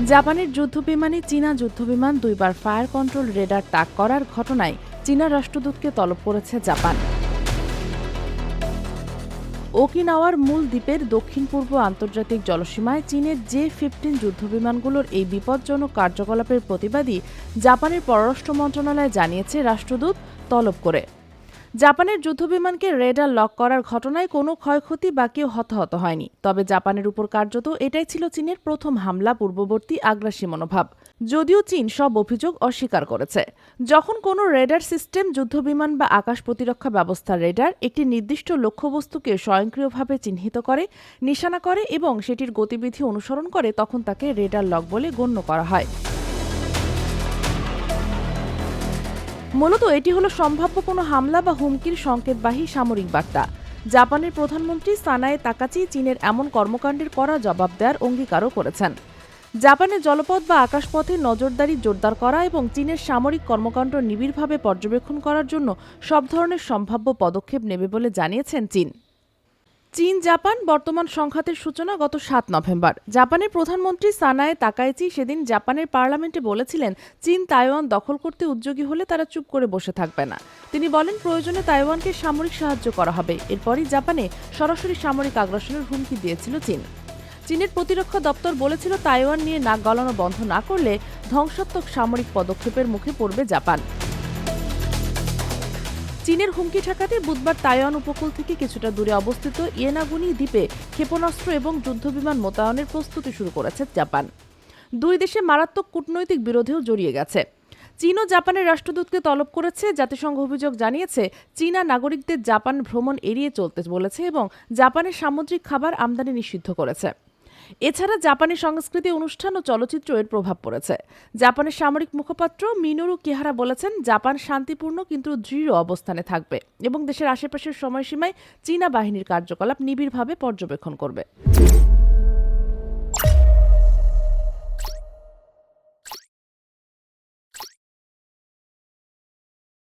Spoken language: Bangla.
জাপানের যুদ্ধবিমানে চীনা যুদ্ধবিমান দুইবার ফায়ার কন্ট্রোল রেডার তাক করার ঘটনায় চীনা রাষ্ট্রদূতকে তলব করেছে জাপান। ওকিনাওয়ার মূল দ্বীপের দক্ষিণ পূর্ব আন্তর্জাতিক জলসীমায় চীনের জে ফিফটিন যুদ্ধবিমানগুলোর এই বিপজ্জনক কার্যকলাপের প্রতিবাদী জাপানের পররাষ্ট্র মন্ত্রণালয় জানিয়েছে রাষ্ট্রদূত তলব করে। জাপানের যুদ্ধবিমানকে রেডার লক করার ঘটনায় কোনো ক্ষয়ক্ষতি বা কেউ হতাহত হয়নি। তবে জাপানের উপর কার্যত এটাই ছিল চীনের প্রথম হামলা পূর্ববর্তী আগ্রাসী মনোভাব। যদিও চীন সব অভিযোগ অস্বীকার করেছে। যখন কোনো রেডার সিস্টেম, যুদ্ধবিমান বা আকাশ প্রতিরক্ষা ব্যবস্থার রেডার একটি নির্দিষ্ট লক্ষ্যবস্তুকে স্বয়ংক্রিয়ভাবে চিহ্নিত করে, নিশানা করে এবং সেটির গতিবিধি অনুসরণ করে, তখন তাকে রেডার লক বলে গণ্য করা হয়। মূলত এটি হলো সম্ভাব্য কোনো হামলা বা হুমকির সংকেতবাহী সামরিক বার্তা। জাপানের প্রধানমন্ত্রী সানায় তাকাচি চীনের এমন কর্মকাণ্ডের করা জবাব দেওয়ার অঙ্গীকারও করেছেন। জাপানের জলপথ বা আকাশপথে নজরদারি জোরদার করা এবং চীনের সামরিক কর্মকাণ্ড নিবিড়ভাবে পর্যবেক্ষণ করার জন্য সব ধরনের সম্ভাব্য পদক্ষেপ নেবে বলে জানিয়েছেন চীন। চীন, জাপান বর্তমান সংঘাতের সূচনা গত সাত নভেম্বর। জাপানের প্রধানমন্ত্রী সানায় তাকাইচি সেদিন জাপানের পার্লামেন্টে বলেছিলেন, চীন তাইওয়ান দখল করতে উদ্যোগী হলে তারা চুপ করে বসে থাকবে না। তিনি বলেন, প্রয়োজনে তাইওয়ানকে সামরিক সাহায্য করা হবে। এরপরই জাপানে সরাসরি সামরিক আগ্রাসনের হুমকি দিয়েছিল চীন। চীনের প্রতিরক্ষা দপ্তর বলেছিল, তাইওয়ান নিয়ে নাক গলানো বন্ধ না করলে ধ্বংসাত্মক সামরিক পদক্ষেপের মুখে পড়বে জাপান। চীনের হুমকি ঠেকাতে বুধবার তাইওয়ান উপকূল থেকে কিছুটা দূরে অবস্থিত ইয়েনাগুনি দ্বীপে ক্ষেপণাস্ত্র এবং যুদ্ধবিমান মোতায়েনের প্রস্তুতি শুরু করেছে জাপান। দুই দেশে মারাত্মক কূটনৈতিক বিরোধেও জড়িয়ে গেছে। চীন ও জাপানের রাষ্ট্রদূতকে তলব করেছে, জাতিসংঘ অভিযোগ জানিয়েছে, চীনা নাগরিকদের জাপান ভ্রমণ এড়িয়ে চলতে বলেছে এবং জাপানের সামুদ্রিক খাবার আমদানি নিষিদ্ধ করেছে। এছাড়া জাপানি সংস্কৃতি অনুষ্ঠান ও চলচ্চিত্র এর প্রভাব পড়েছে। জাপানের সামরিক মুখপাত্র মিনোরু কিহারা বলেছেন, জাপান শান্তিপূর্ণ কিন্তু দৃঢ় অবস্থানে থাকবে এবং দেশের আশেপাশের সময়সীমায় চীনা বাহিনীর কার্যকলাপ নিবিড়ভাবে পর্যবেক্ষণ করবে।